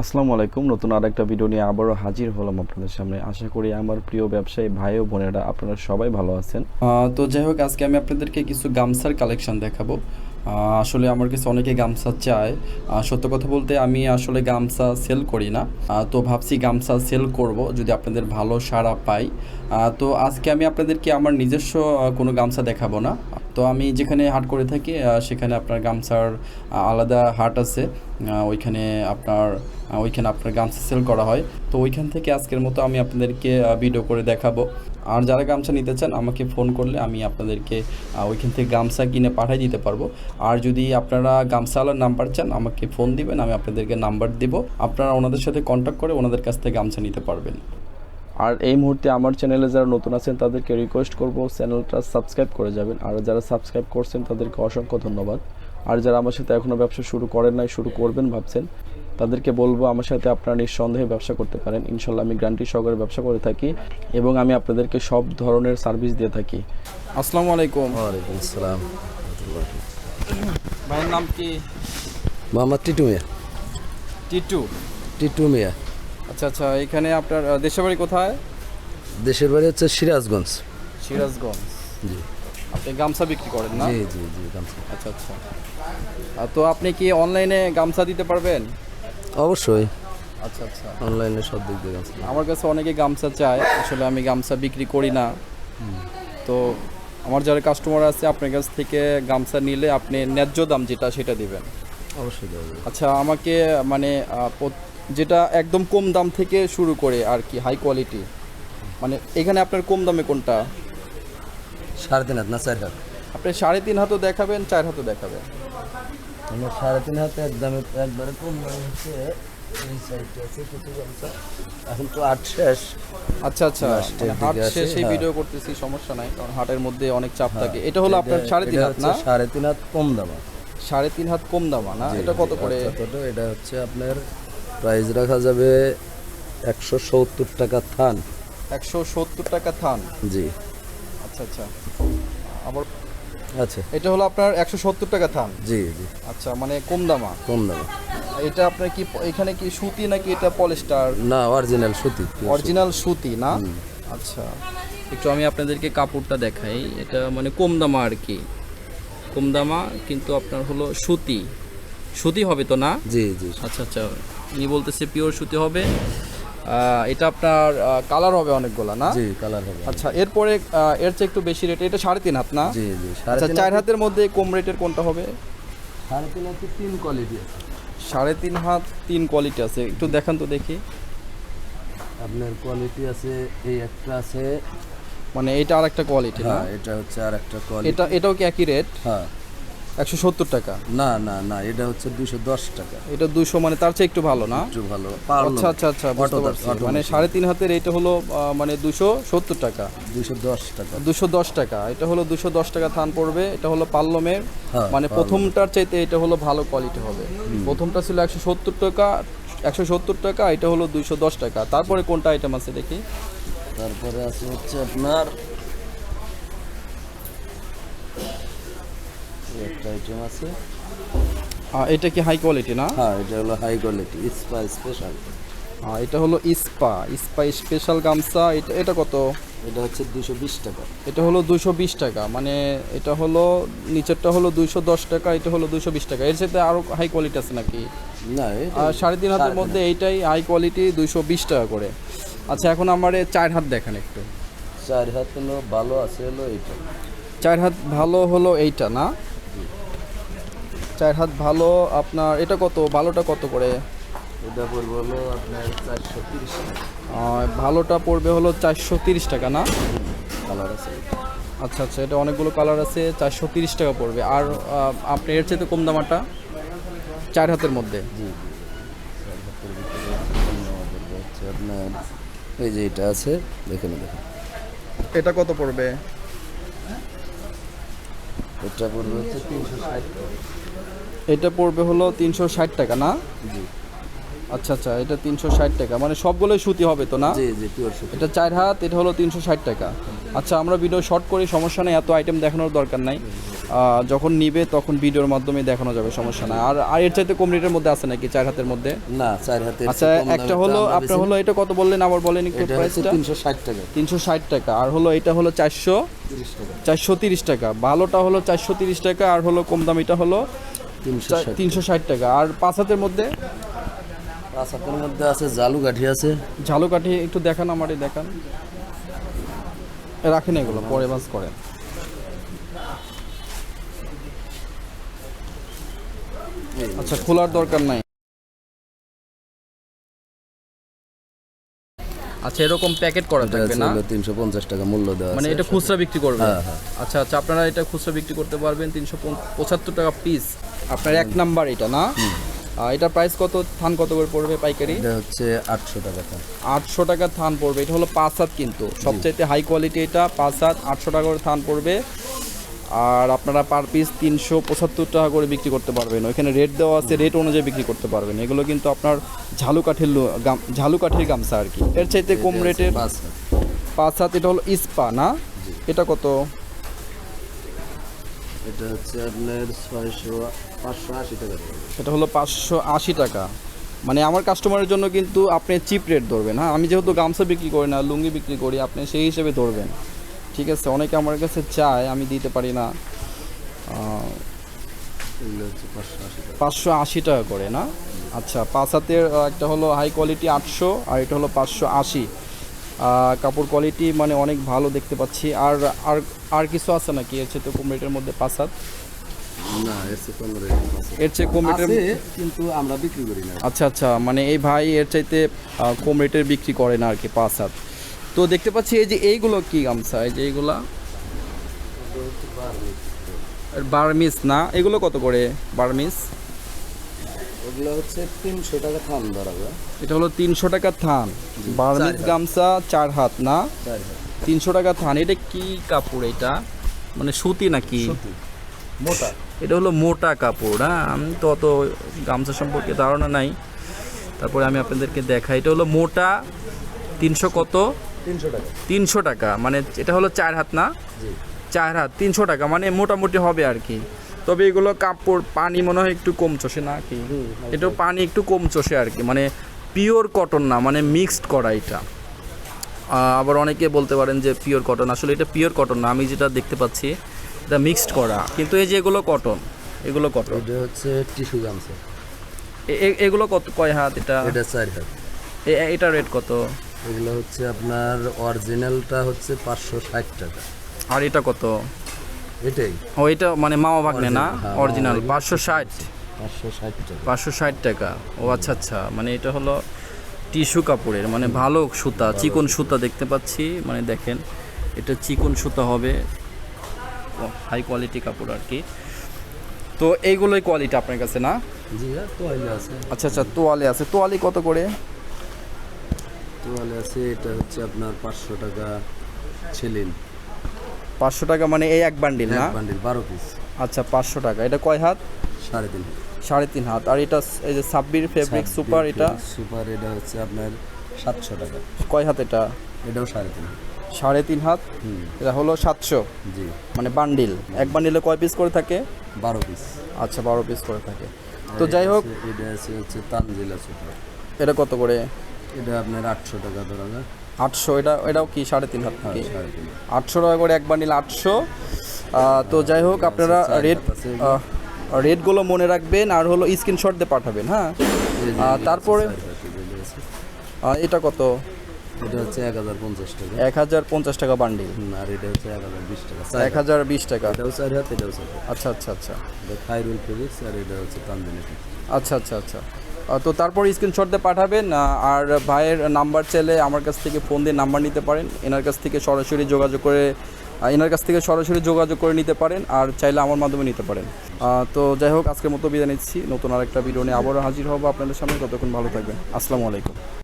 আসসালামু আলাইকুম। নতুন আর একটা ভিডিও নিয়ে আবারও হাজির হলাম আপনাদের সামনে। আশা করি আমার প্রিয় ব্যবসায়ী ভাই ও বোনেরা আপনারা সবাই ভালো আছেন। তো যাই হোক, আজকে আমি আপনাদেরকে কিছু গামছার কালেকশন দেখাবো। আসলে আমার কাছে অনেকে গামছা চায়। সত্য কথা বলতে আমি আসলে গামছা সেল করি না। তো ভাবছি গামছা সেল করব যদি আপনাদের ভালো সাড়া পাই। তো আজকে আমি আপনাদেরকে আমার নিজস্ব কোনো গামছা দেখাবো না। তো আমি যেখানে হাট করে থাকি সেখানে আপনার গামছার আলাদা হাট আছে। ওইখানে আপনার ওইখানে আপনার গামছা সেল করা হয়। তো ওইখান থেকে আজকের মতো আমি আপনাদেরকে ভিডিও করে দেখাবো। আর যারা গামছা নিতে চান, আমাকে ফোন করলে আমি আপনাদেরকে ওইখান থেকে গামছা কিনে পাঠিয়ে দিতে পারব। আর যদি আপনারা গামছাওয়ালার নাম্বার চান, আমাকে ফোন দিবেন, আমি আপনাদেরকে নাম্বার দিব। আপনারা ওনাদের সাথে কন্ট্যাক্ট করে ওনাদের কাছ থেকে গামছা নিতে পারবেন। আর এই মুহূর্তে আমার চ্যানেলে যারা নতুন আছেন তাদেরকে রিকোয়েস্ট করব চ্যানেলটা সাবস্ক্রাইব করে যাবেন। আর যারা সাবস্ক্রাইব করছেন তাদেরকে অসংখ্য ধন্যবাদ। আর যারা আমার সাথে এখনও ব্যবসা শুরু করেন নাই শুরু করবেন ভাবছেন তাদেরকে বলব আমার সাথে আপনারা নিঃসন্দেহে ব্যবসা করতে পারেন। ইনশাল্লাহ আমি গ্যারান্টি সহকারে ব্যবসা করে থাকি এবং আমি আপনাদেরকে সব ধরনের সার্ভিস দিয়ে থাকি। আসসালামু আলাইকুম। ওয়ালাইকুম আসসালাম। ভাইয়ের নাম কি? মোহাম্মদ টিটু মিয়া। টিটু। টিটু মিয়া। আচ্ছা আচ্ছা এখানে আপনার দেশের বাড়ি কোথায়? দেশের বাড়ি হচ্ছে সিরাজগঞ্জ। সিরাজগঞ্জ। জি। আপনি গামছা বিক্রি করেন না? জি জি জি গামছা। আচ্ছা আচ্ছা। তো আপনি কি অনলাইনে গামছা দিতে পারবেন? অবশ্যই। আচ্ছা আচ্ছা। অনলাইনে সব দিক দিয়ে গামছা। আমার কাছে অনেকে গামছা চায় আসলে আমি গামছা বিক্রি করি না। তো আমার যারা কাস্টমার আছে আপনার কাছ থেকে গামছা নিলে আপনি ন্যায্য দাম যেটা সেটা দিবেন। অবশ্যই আচ্ছা আমাকে মানে যেটা একদম কম দাম থেকে শুরু করে আর কি হাই কোয়ালিটি মানে এখানে আপনার কম দামে কোনটা? সাড়ে তিন হাত না চার হাত? আপনি সাড়ে তিন হাতও দেখাবেন চার হাতও দেখাবেন। আমার সাড়ে তিন হাতে একদমে একবারে কম দাম হচ্ছে এই সাইডটা আছে কিছু গামছা এখন তো আট শেষ। আচ্ছা আচ্ছা। মানে হাট শেষে হ্যাঁ। ভিডিও করতেছি সমস্যা নাই কারণ হাটের মধ্যে অনেক চাপ থাকে। এটা হলো আপনার সাড়ে তিন এটা হাত না? সাড়ে তিন হাত কম দাম। সাড়ে তিন হাত কম দামা না? এটা কত করে? এটা হচ্ছে আপনার প্রাইস রাখা যাবে একশো সত্তর টাকা থান। একশো সত্তর টাকা থান? জি। আচ্ছা আচ্ছা। আবার আচ্ছা। এটা হলো আপনার একশো সত্তর টাকা থান? জি জি। আচ্ছা মানে কম দামা? কম দামে। এটা আপনার কি এখানে কি সুতি নাকি এটা পলিস্টার? না অরিজিনাল সুতি। অরিজিনাল সুতি না? আচ্ছা। একটু আমি আপনাদেরকে কাপড়টা দেখাই। এটা মানে কম দামা আর কি। কম দামা কিন্তু আপনার হলো সুতি। সুতি হবে তো না? জি জি। আচ্ছা আচ্ছা। ইনি বলতেছে পিওর সুতি হবে। এটা আপনার কালার হবে অনেকগুলা না? জি কালার হবে। আচ্ছা এরপরে এর চেয়ে একটু বেশি রেট এটা সাড়ে তিন হাত না? জি জি আচ্ছা চার হাতের মধ্যে কম রেটের কোনটা হবে? সাড়ে তিন হাতে তিন কোয়ালিটি আছে। সাড়ে তিন হাত তিন কোয়ালিটি আছে। একটু দেখান তো দেখি। আপনার কোয়ালিটি আছে এই একটা আছে। মানে এটা আর একটা কোয়ালিটি না? হ্যাঁ এটা হচ্ছে আর একটা কোয়ালিটি এটা এটাও কি একই রেট হ্যাঁ। একশো সত্তর টাকা। না না না এটা হচ্ছে দুশো দশ টাকা। এটা দুশো মানে তার চেয়ে একটু ভালো না? একটু ভালো আচ্ছা আচ্ছা আচ্ছা বুঝতে পারছি। মানে সাড়ে তিন হাতের এটা হলো মানে দুশো সত্তর টাকা। দুশো দশ টাকা। দুশো দশ টাকা। এটা হলো দুশো দশ টাকা থান পড়বে। এটা হলো পাল্লমের হ্যাঁ, মানে প্রথমটার চাইতে এটা হলো ভালো কোয়ালিটি হবে। প্রথমটা ছিল একশো সত্তর টাকা একশো সত্তর টাকা এটা হলো দুইশো দশ টাকা। তারপরে কোনটা আইটেম আছে দেখি? তারপরে আছে হচ্ছে আপনার একটা আইটেম আছে। এটা কি হাই কোয়ালিটি না? হ্যাঁ এটা হলো হাই কোয়ালিটি স্পা স্পেশাল আহ, এটা হলো ইস্পা ইস্পা স্পেশাল গামছা এটা এটা কত? এটা হচ্ছে দুশো বিশ টাকা। এটা হলো দুইশো বিশ টাকা মানে এটা হলো নিচেরটা হলো দুইশো দশ টাকা এটা হলো দুইশো বিশ টাকা। এর সাথে আরও হাই কোয়ালিটি আছে নাকি? না সাড়ে তিন হাতের মধ্যে এইটাই হাই কোয়ালিটি দুইশো বিশ টাকা করে। আচ্ছা এখন আমার চার হাত দেখান একটু। চার হাত হলো ভালো আছে হলো এইটা। চার হাত ভালো হলো এইটা না? চার হাত ভালো আপনার এটা কত? ভালোটা কত করে? এটা পড়বে হলো আপনার চারশো তিরিশ ভালোটা পড়বে হলো চারশো তিরিশ টাকা না? কালার আছে। আচ্ছা আচ্ছা এটা অনেকগুলো কালার আছে চারশো তিরিশ টাকা পড়বে। আর আপনি এর চাইতে কম দামাটা? চার হাতের মধ্যে। জি আপনার এই যে এটা আছে দেখে নেবেন। এটা কত পড়বে? এটা পড়বে হচ্ছে তিনশো ষাট টাকা। এটা পড়বে হলো তিনশো ষাট টাকা না? জি। আচ্ছা আচ্ছা এটা তিনশো ষাট টাকা মানে সবগুলোই সুতি হবে তো না? জি জি পিওর সুতি। এটা চার হাত এটা হলো তিনশো ষাট টাকা। আচ্ছা আমরা ভিডিও শর্ট করি সমস্যা নেই এত আইটেম দেখানোর দরকার নাই। যখন নিবে তখন ভিডিওর মাধ্যমে দেখানো যাবে সমস্যা নাই। আর আর এর চাইতে কম রেটের মধ্যে আছে নাকি চার হাতের মধ্যে? না চার হাতে আচ্ছা একটা হলো আপনার হলো এটা কত বললেন? আবার বলেন একটু প্রাইসটা তিনশো ষাট টাকা। তিনশো ষাট টাকা আর হলো এটা হলো চারশো টাকা। চারশো তিরিশ টাকা। ভালোটা হলো চারশো তিরিশ টাকা আর হলো কম দামিটা হলো তিনশো ষাট। টাকা। আর পাঁচ হাতের মধ্যে? পাঁচ হাতের মধ্যে আছে জালু কাঠি আছে। ঝালুকাঠি একটু দেখান আমারই দেখান। রাখেন এগুলো পরে বাস করেন। আচ্ছা খোলার দরকার নাই। আচ্ছা এরকম প্যাকেট করা থাকবে না? তিনশো পঞ্চাশ টাকা মূল্য দেওয়া মানে এটা খুচরা বিক্রি করবে হ্যাঁ, হ্যাঁ। আচ্ছা আচ্ছা আপনারা এটা খুচরা বিক্রি করতে পারবেন তিনশো পঁচাত্তর টাকা পিস আপনার এক নাম্বার এটা না? এটার প্রাইস কত? থান কত করে পড়বে পাইকারি? এটা হচ্ছে আটশো টাকা দাম। আটশো টাকা থান পড়বে। এটা হলো পাঁচ হাত কিন্তু। সবচাইতে হাই কোয়ালিটি এটা পাঁচ হাত আটশো টাকা করে থান পড়বে। আর আপনারা পার পিস তিনশো পঁচাত্তর টাকা করে বিক্রি করতে পারবেন। ওইখানে রেট দেওয়া আছে রেট অনুযায়ী বিক্রি করতে পারবেন। এগুলো কিন্তু আপনার ঝালু কাঠের গাম- ঝালু কাঠের গামছা আর কি। এর চাইতে কম রেটের পাঁচ হাত। এটা হলো ইস্পা না? এটা কত? এটা হচ্ছে আপনার ছয়শো পাঁচশো আশি টাকা এটা হলো পাঁচশো আশি টাকা। মানে আমার কাস্টমারের জন্য কিন্তু আপনি চিপ রেট ধরবেন হ্যাঁ? আমি যেহেতু গামছা বিক্রি করি না লুঙ্গি বিক্রি করি আপনি সেই হিসেবে ধরবেন। ঠিক আছে অনেকে আমার কাছে চায় আমি দিতে পারি না। পাঁচশো আশি টাকা। করে না? আচ্ছা পাঁচ হাতের একটা হলো হাই কোয়ালিটি আটশো আর এটা হলো পাঁচশো আশি। কাপড় কোয়ালিটি মানে অনেক ভালো দেখতে পাচ্ছি। আর আর আর কিছু আছে নাকি? এর চেয়ে তো কম রেটের মধ্যে পাঁচ হাত। এর চেয়ে কম রেটের কিন্তু আমরা বিক্রি করি না। আচ্ছা আচ্ছা মানে এই ভাই এর চাইতে কম রেটের বিক্রি করে না আর কি পাঁচ হাত। তো দেখতে পাচ্ছি এই যে এইগুলো কি গামছা? এই যে এইগুলা? বার্মিস না? এগুলো কত করে বার্মিস ওগুলো হচ্ছে তিনশো টাকা থাম ধরা যায়। এটা হলো তিনশো টাকা থান। বার্মিস গামছা চার হাত না? তিনশো টাকা থান। এটা কি কাপড় এটা? মানে সুতি নাকি? মোটা। এটা হলো মোটা কাপড় হ্যাঁ? আমি তো অত গামছা সম্পর্কে ধারণা নাই। তারপরে আমি আপনাদেরকে দেখাই। এটা হলো মোটা তিনশো কত? তিনশো টাকা। তিনশো টাকা মানে এটা হলো চার হাত না? চার হাত তিনশো টাকা মানে মোটামুটি হবে আর কি। তবে এগুলো কাপড় পানি মনে হয় একটু কম চষে না কি? এটাও পানি একটু কম চষে আর কি মানে পিওর কটন না মানে মিক্সড করা এটা। আবার অনেকে বলতে পারেন যে পিওর কটন আসলে এটা পিওর কটন না আমি যেটা দেখতে পাচ্ছি এটা মিক্সড করা। কিন্তু এই যে এগুলো কটন এগুলো কটন। এটা হচ্ছে টিস্যু গামছা। এগুলো কত কয় হাত এটা? এটা চার হাত। এটা রেট কত? এগুলো হচ্ছে আপনার অরিজিনালটা হচ্ছে পাঁচশো ষাট টাকা। আর এটা কত? এটাই। ও এটা মানে মামা ভাগ্নে না? হ্যাঁ, অরিজিনাল পাঁচশো ষাট। পাঁচশো ষাট টাকা। পাঁচশো ষাট টাকা। ও আচ্ছা আচ্ছা। মানে এটা হলো টিস্যু কাপড়ের মানে ভালো সুতা চিকন সুতা দেখতে পাচ্ছি। মানে দেখেন এটা চিকন সুতা হবে। হাই কোয়ালিটি কাপড় আর কি। তো এইগুলোই কোয়ালিটি আপনার কাছে না? জি হ্যাঁ তোয়ালে আছে। আচ্ছা আচ্ছা তোয়ালে আছে। তোয়ালে কত করে? তোয়ালে আছে এটা হচ্ছে আপনার পাঁচশো টাকা ছিলেন। পাঁচশো টাকা মানে এই এক বান্ডিল না? বান্ডিল বারো পিস আচ্ছা পাঁচশো টাকা। এটা কয় হাত? সাড়ে তিন সাড়ে তিন হাত। আর এটা এই যে সাব্বির ফেব্রিক সুপার এটা? সুপার এটা হচ্ছে আপনার সাতশো টাকা। কয় হাত এটা? এটাও সাড়ে তিন সাড়ে তিন হাত? এটা হলো সাতশো? জি। মানে বান্ডিল এক বান্ডিলে কয় পিস করে থাকে? বারো পিস আচ্ছা বারো পিস করে থাকে। তো যাই হোক। এটা আছে হচ্ছে তানজিলা সুপার এটা কত করে? এটা আপনার আটশো টাকা ধরা যায় আটশো এটা এটাও কি সাড়ে তিন হাত হ্যাঁ আটশো টাকা করে এক বান্ডিল আটশো। তো যাই হোক আপনারা রেট আছে রেটগুলো মনে রাখবেন আর হলো স্ক্রিনশট দিয়ে পাঠাবেন হ্যাঁ? তারপরে এটা কত? এটা হচ্ছে এক হাজার পঞ্চাশ টাকা। এক হাজার পঞ্চাশ টাকা বান্ডিল। আর এটা হচ্ছে এক হাজার বিশ টাকা এক হাজার বিশ টাকা। এটাও চার হাত এটাও চার আচ্ছা আচ্ছা আচ্ছা। এটা খাইরুল ফেব্রিক্স আর এটা হচ্ছে তানজিলা আচ্ছা আচ্ছা আচ্ছা। তো তারপর স্ক্রিনশট দিয়ে পাঠাবেন আর ভাইয়ের নাম্বার চাইলে আমার কাছ থেকে ফোন দিয়ে নাম্বার নিতে পারেন। এনার কাছ থেকে সরাসরি যোগাযোগ করে এনার কাছ থেকে সরাসরি যোগাযোগ করে নিতে পারেন, আর চাইলে আমার মাধ্যমে নিতে পারেন। তো যাই হোক, আজকের মতো বিদায় নিচ্ছি। নতুন আরেকটা ভিডিও নিয়ে আবারও হাজির হব আপনাদের সামনে। ততক্ষণ ভালো থাকবেন। আসসালামু আলাইকুম।